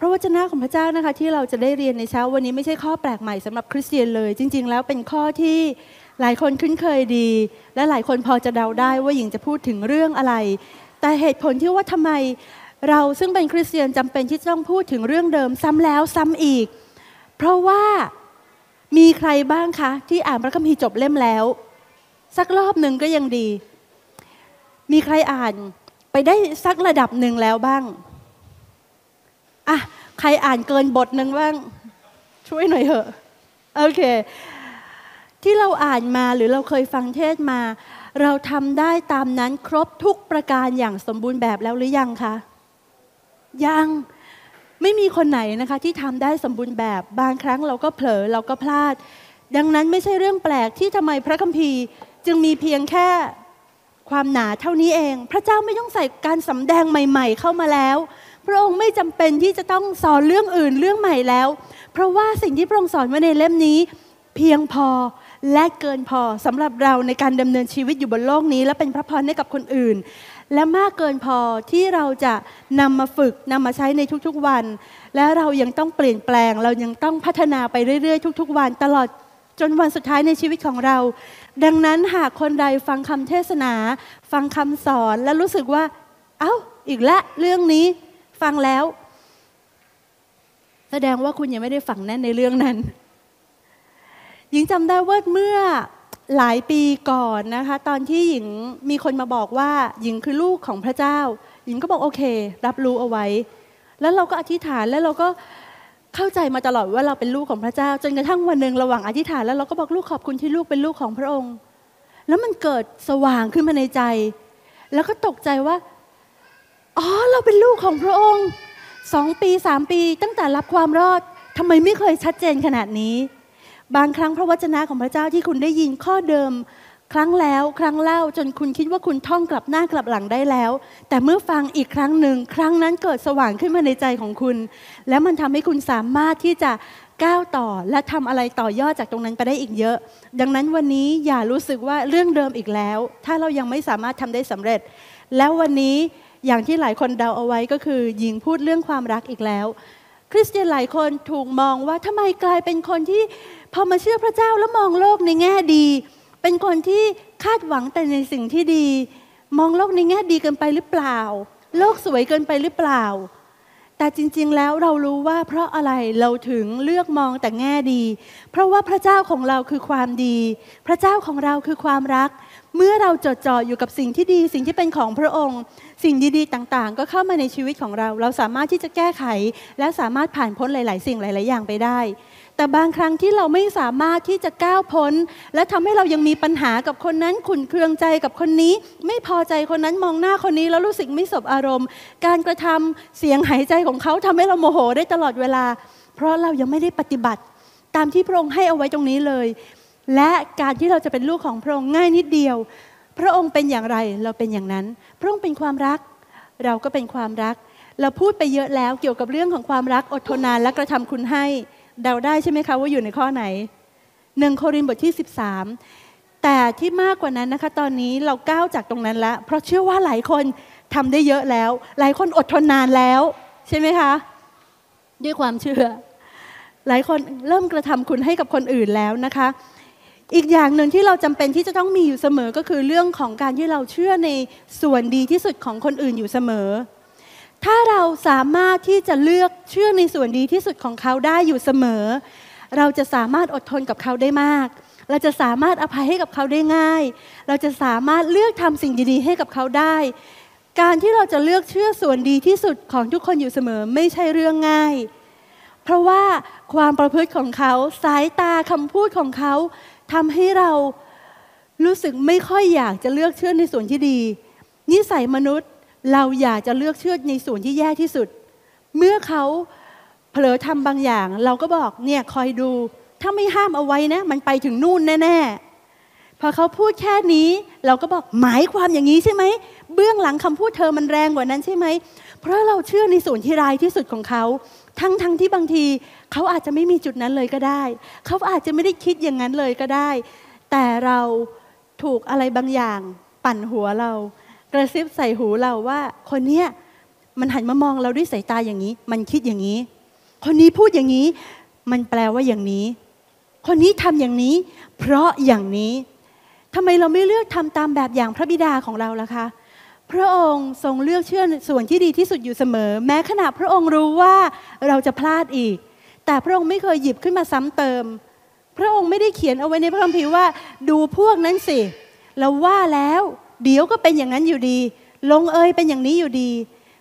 พระวจนะของพระเจ้านะคะที่เราจะได้เรียนในเช้าวันนี้ไม่ใช่ข้อแปลกใหม่สำหรับคริสเตียนเลย จริง ๆ แล้วเป็นข้อที่หลายคนคุ้นเคยดี และหลายคนพอจะเดาได้ว่าหญิงจะพูดถึงเรื่องอะไร แต่เหตุผลที่ว่าทำไมเราซึ่งเป็นคริสเตียนจำเป็นที่จะต้องพูดถึงเรื่องเดิมซ้ำแล้วซ้ำอีก เพราะว่ามีใครบ้างคะที่อ่านพระคัมภีร์จบเล่มแล้ว สักรอบหนึ่งก็ยังดี มีใครอ่านไปได้สักระดับหนึ่งแล้วบ้าง อะใครอ่านเกินบทหนึ่งบ้าง ช่วยหน่อยเถอะ โอเค ที่เราอ่านมาหรือเราเคยฟังเทศมา เราทำได้ตามนั้นครบทุกประการอย่างสมบูรณ์แบบแล้วหรือยังคะ ยังไม่มีคนไหนนะคะที่ทำได้สมบูรณ์แบบ บางครั้งเราก็เผลอเราก็พลาด ดังนั้นไม่ใช่เรื่องแปลกที่ทำไมพระคัมภีร์ จึงมีเพียงแค่ความหนาเท่านี้เอง พระเจ้าไม่ต้องใส่การสำแดงใหม่ ๆ เข้ามาแล้ว พระองค์ไม่จำเป็นที่จะต้องสอนเรื่องอื่นเรื่องใหม่แล้ว เพราะว่าสิ่งที่พระองค์สอนไว้ในเล่มนี้ เพียงพอและเกินพอสำหรับเราในการดำเนินชีวิตอยู่บนโลกนี้ และเป็นพระพรให้กับคนอื่น และมากเกินพอที่เราจะนำมาฝึกนำมาใช้ในทุกๆวัน และเรายังต้องเปลี่ยนแปลง เรายังต้องพัฒนาไปเรื่อยๆ ทุก ๆ วันตลอดจนวันสุดท้ายในชีวิตของเรา ดังนั้นหากคนใดฟังคำเทศนา ฟังคำสอนและรู้สึกว่า เอา้า อีกละเรื่องนี้ ฟังแล้ว แสดงว่าคุณยังไม่ได้ฝังแน่นในเรื่องนั้น หญิงจำได้ว่าเมื่อหลายปีก่อนนะคะ ตอนที่หญิงมีคนมาบอกว่า หญิงคือลูกของพระเจ้า หญิงก็บอกโอเค รับรู้เอาไว้ แล้วเราก็อธิษฐานแล้วเราก็เข้าใจมาตลอดว่าเราเป็นลูกของพระเจ้า จนกระทั่งวันหนึ่งระหว่างอธิษฐานแล้วเราก็บอกลูกขอบคุณที่ลูกเป็นลูกของพระองค์ แล้วมันเกิดสว่างขึ้นมาในใจ แล้วก็ตกใจว่า อ๋อ เราเป็นลูกของพระองค์สองปีสามปี ตั้งแต่รับความรอดทำไมไม่เคยชัดเจนขนาดนี้ บางครั้งพระวจนะของพระเจ้าที่คุณได้ยินข้อเดิม ครั้งแล้วครั้งเล่าจนคุณคิดว่าคุณท่องกลับหน้ากลับหลังได้แล้ว แต่เมื่อฟังอีกครั้งหนึ่งครั้งนั้นเกิดสว่างขึ้นมาในใจของคุณ แล้วมันทำให้คุณสามารถที่จะก้าวต่อและทำอะไรต่อยอดจากตรงนั้นไปได้อีกเยอะ ดังนั้นวันนี้อย่ารู้สึกว่าเรื่องเดิมอีกแล้ว ถ้าเรายังไม่สามารถทำได้สำเร็จ แล้ววันนี้ อย่างที่หลายคนเดาเอาไว้ก็คือ หญิงพูดเรื่องความรักอีกแล้ว คริสเตียนหลายคนถูกมองว่าทำไมกลายเป็นคนที่พอมาเชื่อพระเจ้าแล้วมองโลกในแง่ดี เป็นคนที่คาดหวังแต่ในสิ่งที่ดี มองโลกในแง่ดีเกินไปหรือเปล่า โลกสวยเกินไปหรือเปล่า แต่จริง ๆ แล้วเรารู้ว่าเพราะอะไรเราถึงเลือกมองแต่แง่ดี เพราะว่าพระเจ้าของเราคือความดี พระเจ้าของเราคือความรัก เมื่อเราจดจ่ออยู่กับสิ่งที่ดี สิ่งที่เป็นของพระองค์ สิ่งดีๆต่างๆ ก็เข้ามาในชีวิตของเรา เราสามารถที่จะแก้ไข และสามารถผ่านพ้นหลาย ๆ สิ่งหลาย ๆ อย่างไปได้ แต่บางครั้งที่เราไม่สามารถที่จะก้าวพ้น และทำให้เรายังมีปัญหากับคนนั้นขุนเคืองใจกับคนนี้ ไม่พอใจคนนั้นมองหน้าคนนี้แล้วรู้สึกไม่สบอารมณ์ การกระทำเสียงหายใจของเขาทำให้เราโมโหได้ตลอดเวลา เพราะเรายังไม่ได้ปฏิบัติตามที่พระองค์ให้เอาไว้ตรงนี้เลย และการที่เราจะเป็นลูกของพระองค์ง่ายนิดเดียว พระองค์เป็นอย่างไรเราเป็นอย่างนั้น พระองค์เป็นความรัก เราก็เป็นความรัก เราพูดไปเยอะแล้วเกี่ยวกับเรื่องของความรักอดทนนานและกระทำคุณให้เดาได้ใช่ไหมคะว่าอยู่ในข้อไหนหนึ่งโครินบทที่ 13 แต่ที่มากกว่านั้นนะคะ ตอนนี้เราก้าวจากตรงนั้นแล้ว เพราะเชื่อว่าหลายคนทำได้เยอะแล้ว หลายคนอดทนนานแล้ว ใช่ไหมคะ ด้วยความเชื่อ หลายคนเริ่มกระทำคุณให้กับคนอื่นแล้วนะคะ อีกอย่างหนึ่งที่เราจำเป็นที่จะต้องมีอยู่เสมอก็คือเรื่องของการที่เราเชื่อในส่วนดีที่สุดของคนอื่นอยู่เสมอ ถ้าเราสามารถที่จะเลือกเชื่อในส่วนดีที่สุดของเขาได้อยู่เสมอ เราจะสามารถอดทนกับเขาได้มาก เราจะสามารถอภัยให้กับเขาได้ง่าย เราจะสามารถเลือกทำสิ่งดีๆให้กับเขาได้ การที่เราจะเลือกเชื่อส่วนดีที่สุดของทุกคนอยู่เสมอ ไม่ใช่เรื่องง่าย เพราะว่าความประพฤติของเขาสายตาคำพูดของเขาทำให้เรารู้สึกไม่ค่อยอยากจะเลือกเชื่อในส่วนที่ดี นิสัยมนุษย์เราอยากจะเลือกเชื่อในส่วนที่แย่ที่สุด เมื่อเขาเผลอทำบางอย่าง เราก็บอกเนี่ยคอยดู ถ้าไม่ห้ามเอาไว้นะ มันไปถึงนู่นแน่ ๆ พอเขาพูดแค่นี้ เราก็บอกหมายความอย่างนี้ใช่ไหมเบื้องหลังคำพูดเธอมันแรงกว่านั้นใช่ไหม เพราะเราเชื่อในส่วนที่ร้ายที่สุดของเขา ทั้งทั้งที่บางทีเขาอาจจะไม่มีจุดนั้นเลยก็ได้ เขาอาจจะไม่ได้คิดอย่างนั้นเลยก็ได้ แต่เราถูกอะไรบางอย่างปั่นหัวเรา กระซิบใส่หูเราว่า คนเนี้ยมันหันมามองเราด้วยสายตาอย่างนี้ มันคิดอย่างนี้ คนนี้พูดอย่างนี้ มันแปลว่าอย่างนี้ คนนี้ทำอย่างนี้ เพราะอย่างนี้ทำไมเราไม่เลือกทำตามแบบอย่างพระบิดาของเราล่ะคะ พระองค์ทรงเลือกเชื่อส่วนที่ดีที่สุดอยู่เสมอ แม้ขณะพระองค์รู้ว่าเราจะพลาดอีก แต่พระองค์ไม่เคยหยิบขึ้นมาซ้ำเติม พระองค์ไม่ได้เขียนเอาไว้ในพระคัมภีร์ว่า ดูพวกนั้นสิเราว่าแล้ว เดี๋ยวก็เป็นอย่างนั้นอยู่ดี ลงเอยเป็นอย่างนี้อยู่ดี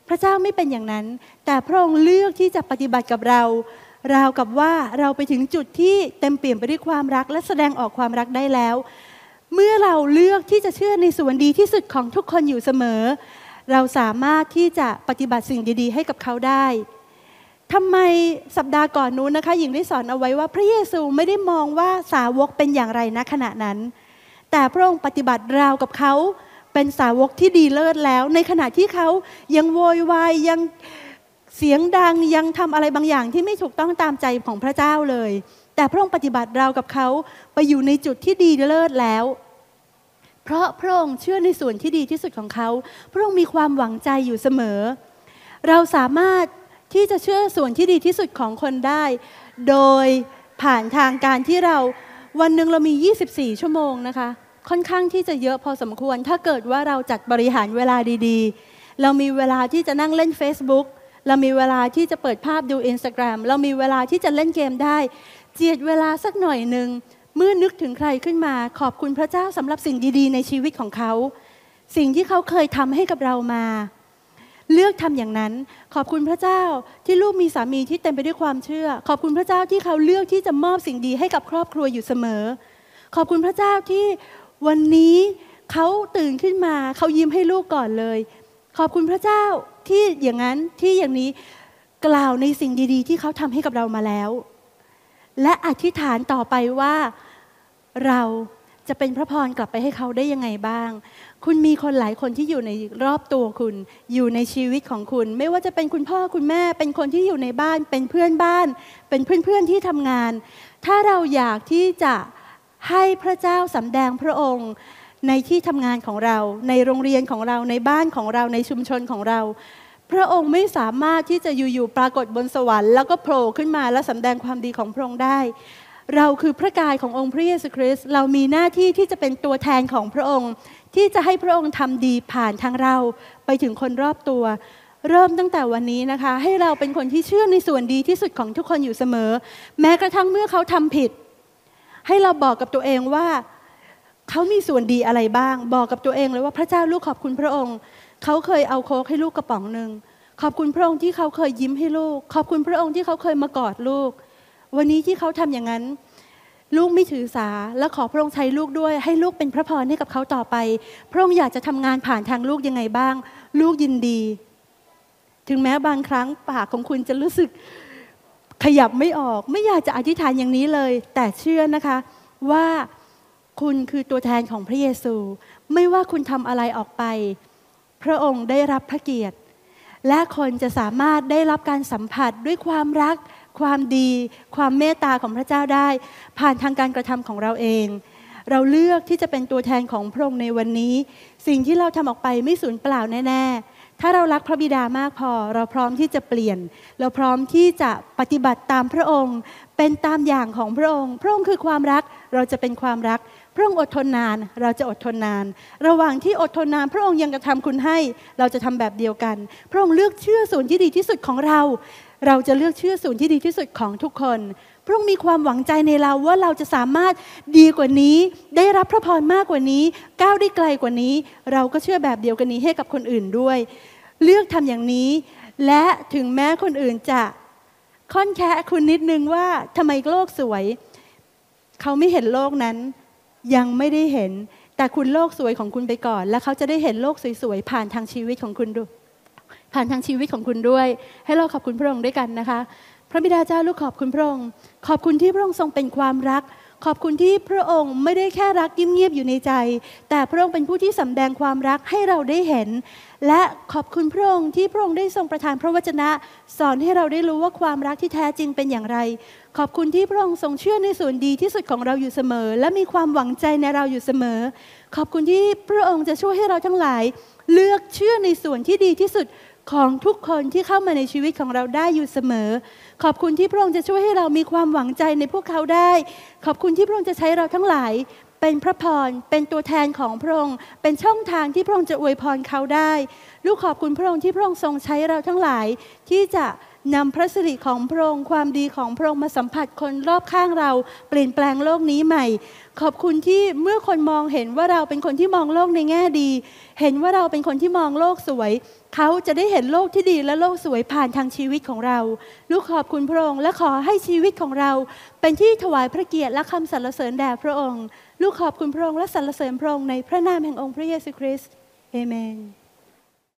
พระเจ้าไม่เป็นอย่างนั้น แต่พระองค์เลือกที่จะปฏิบัติกับเราราวกับว่าเราไปถึงจุดที่เต็มเปี่ยมไปด้วยความรักและแสดงออกความรักได้แล้ว เมื่อเราเลือกที่จะเชื่อในส่วนดีที่สุดของทุกคนอยู่เสมอ เราสามารถที่จะปฏิบัติสิ่งดี ๆ ให้กับเขาได้ทำไมสัปดาห์ก่อนนู้นนะคะหญิงได้สอนเอาไว้ว่าพระเยซูไม่ได้มองว่าสาวกเป็นอย่างไรณขณะนั้น แต่พระองค์ปฏิบัติราวกับเขาเป็นสาวกที่ดีเลิศแล้ว ในขณะที่เขายังโวยวายยังเสียงดังยังทำอะไรบางอย่างที่ไม่ถูกต้องตามใจของพระเจ้าเลย แต่พระองค์ปฏิบัติราวกับเขาไปอยู่ในจุดที่ดีเลิศแล้ว เพราะพระองค์เชื่อในส่วนที่ดีที่สุดของเขา พระองค์มีความหวังใจอยู่เสมอ เราสามารถที่จะเชื่อส่วนที่ดีที่สุดของคนได้ โดยผ่านทางการที่เราวันหนึ่งเรามี 24 ชั่วโมงนะคะ ค่อนข้างที่จะเยอะพอสมควร ถ้าเกิดว่าเราจัดบริหารเวลาดีๆ เรามีเวลาที่จะนั่งเล่น Facebook เรามีเวลาที่จะเปิดภาพดู Instagram เรามีเวลาที่จะเล่นเกมได้ เจียดเวลาสักหน่อยหนึ่ง เมื่อนึกถึงใครขึ้นมา ขอบคุณพระเจ้าสำหรับสิ่งดีๆ ในชีวิตของเขา สิ่งที่เขาเคยทำให้กับเรามา เลือกทำอย่างนั้น ขอบคุณพระเจ้าที่ลูกมีสามีที่เต็มไปด้วยความเชื่อ ขอบคุณพระเจ้าที่เขาเลือกที่จะมอบสิ่งดีให้กับครอบครัวอยู่เสมอ ขอบคุณพระเจ้าที่วันนี้เขาตื่นขึ้นมา เขายิ้มให้ลูกก่อนเลย ขอบคุณพระเจ้าที่อย่างนั้นที่อย่างนี้กล่าวในสิ่งดี ๆ ที่เขาทำให้กับเรามาแล้ว และอธิษฐานต่อไปว่า เราจะเป็นพระพรกลับไปให้เขาได้ยังไงบ้าง คุณมีคนหลายคนที่อยู่ในรอบตัวคุณ อยู่ในชีวิตของคุณ ไม่ว่าจะเป็นคุณพ่อคุณแม่ เป็นคนที่อยู่ในบ้าน เป็นเพื่อนบ้าน เป็นเพื่อนๆที่ทำงาน ถ้าเราอยากที่จะให้พระเจ้าสำแดงพระองค์ในที่ทำงานของเรา ในโรงเรียนของเรา ในบ้านของเรา ในชุมชนของเรา พระองค์ไม่สามารถที่จะอยู่ๆปรากฏบนสวรรค์แล้วก็โผล่ขึ้นมาและสำแดงความดีของพระองค์ได้ เราคือพระกายขององค์พระเยซูคริสต์เรามีหน้าที่ที่จะเป็นตัวแทนของพระองค์ ที่จะให้พระองค์ทำดีผ่านทางเราไปถึงคนรอบตัว เริ่มตั้งแต่วันนี้นะคะ ให้เราเป็นคนที่เชื่อในส่วนดีที่สุดของทุกคนอยู่เสมอ แม้กระทั่งเมื่อเขาทำผิด ให้เราบอกกับตัวเองว่า เขามีส่วนดีอะไรบ้าง บอกกับตัวเองเลยว่าพระเจ้าลูกขอบคุณพระองค์ เขาเคยเอาโค้กให้ลูกกระป๋องหนึ่งขอบคุณพระองค์ที่เขาเคยยิ้มให้ลูก ขอบคุณพระองค์ที่เขาเคยมากอดลูก วันนี้ที่เขาทำอย่างนั้น ลูกไม่ถือสา และขอพระองค์ใช้ลูกด้วย ให้ลูกเป็นพระพรให้กับเขาต่อไป พระองค์อยากจะทำงานผ่านทางลูกยังไงบ้าง ลูกยินดี ถึงแม้บางครั้งปากของคุณจะรู้สึกขยับไม่ออก ไม่อยากจะอธิษฐานอย่างนี้เลย แต่เชื่อนะคะว่าคุณคือตัวแทนของพระเยซู ไม่ว่าคุณทำอะไรออกไป พระองค์ได้รับพระเกียรติ และคนจะสามารถได้รับการสัมผัสด้วยความรัก ความดี ความเมตตาของพระเจ้าได้ ผ่านทางการกระทำของเราเอง เราเลือกที่จะเป็นตัวแทนของพระองค์ในวันนี้ สิ่งที่เราทำออกไปไม่สูญเปล่าแน่ ๆถ้าเรารักพระบิดามากพอ เราพร้อมที่จะเปลี่ยน เราพร้อมที่จะปฏิบัติตามพระองค์ เป็นตามอย่างของพระองค์ พระองค์คือความรักเราจะเป็นความรัก พระองค์อดทนนาน เราจะอดทนนาน ระหว่างที่อดทนนาน พระองค์ยังกระทำคุณให้ เราจะทำแบบเดียวกัน พระองค์เลือกเชื่อส่วนที่ดีที่สุดของเรา เราจะเลือกเชื่อส่วนที่ดีที่สุดของทุกคน พระองค์มีความหวังใจในเราว่าเราจะสามารถดีกว่านี้ ได้รับพระพรมากกว่านี้ ก้าวได้ไกลกว่านี้ เราก็เชื่อแบบเดียวกันนี้ให้กับคนอื่นด้วย เลือกทำอย่างนี้ และถึงแม้คนอื่นจะค่อนแค่คุณนิดนึงว่าทำไมโลกสวย เขาไม่เห็นโลกนั้น ยังไม่ได้เห็น แต่คุณโลกสวยของคุณไปก่อน แล้วเขาจะได้เห็นโลกสวยๆผ่านทางชีวิตของคุณด้วย ผ่านทางชีวิตของคุณด้วย ให้เราขอบคุณพระองค์ด้วยกันนะคะ พระบิดาเจ้าลูกขอบคุณพระองค์ ขอบคุณที่พระองค์ทรงเป็นความรัก ขอบคุณที่พระองค์ไม่ได้แค่รักยิ้มเงียบอยู่ในใจ แต่พระองค์เป็นผู้ที่สำแดงความรักให้เราได้เห็น และขอบคุณพระองค์ที่พระองค์ได้ทรงประทานพระวจนะ สอนให้เราได้รู้ว่าความรักที่แท้จริงเป็นอย่างไร ขอบคุณที่พระองค์ทรงเชื่อในส่วนดีที่สุดของเราอยู่เสมอ และมีความหวังใจในเราอยู่เสมอ ขอบคุณที่พระองค์จะช่วยให้เราทั้งหลาย เลือกเชื่อในส่วนที่ดีที่สุดของทุกคนที่เข้ามาในชีวิตของเราได้อยู่เสมอ ขอบคุณที่พระองค์จะช่วยให้เรามีความหวังใจในพวกเขาได้ ขอบคุณที่พระองค์จะใช้เราทั้งหลาย เป็นพระพร เป็นตัวแทนของพระองค์ เป็นช่องทางที่พระองค์จะอวยพรเขาได้ ลูกขอบคุณพระองค์ที่พระองค์ทรงใช้เราทั้งหลายที่จะ นำพระสิริของพระองค์ความดีของพระองค์มาสัมผัสคนรอบข้างเรา เปลี่ยนแปลงโลกนี้ใหม่ ขอบคุณที่เมื่อคนมองเห็นว่าเราเป็นคนที่มองโลกในแง่ดี เห็นว่าเราเป็นคนที่มองโลกสวย เขาจะได้เห็นโลกที่ดีและโลกสวยผ่านทางชีวิตของเรา ลูกขอบคุณพระองค์และขอให้ชีวิตของเรา เป็นที่ถวายพระเกียรติและคำสรรเสริญแด่พระองค์ ลูกขอบคุณพระองค์และสรรเสริญพระองค์ในพระนามแห่งองค์พระเยซูคริสต์เอเมน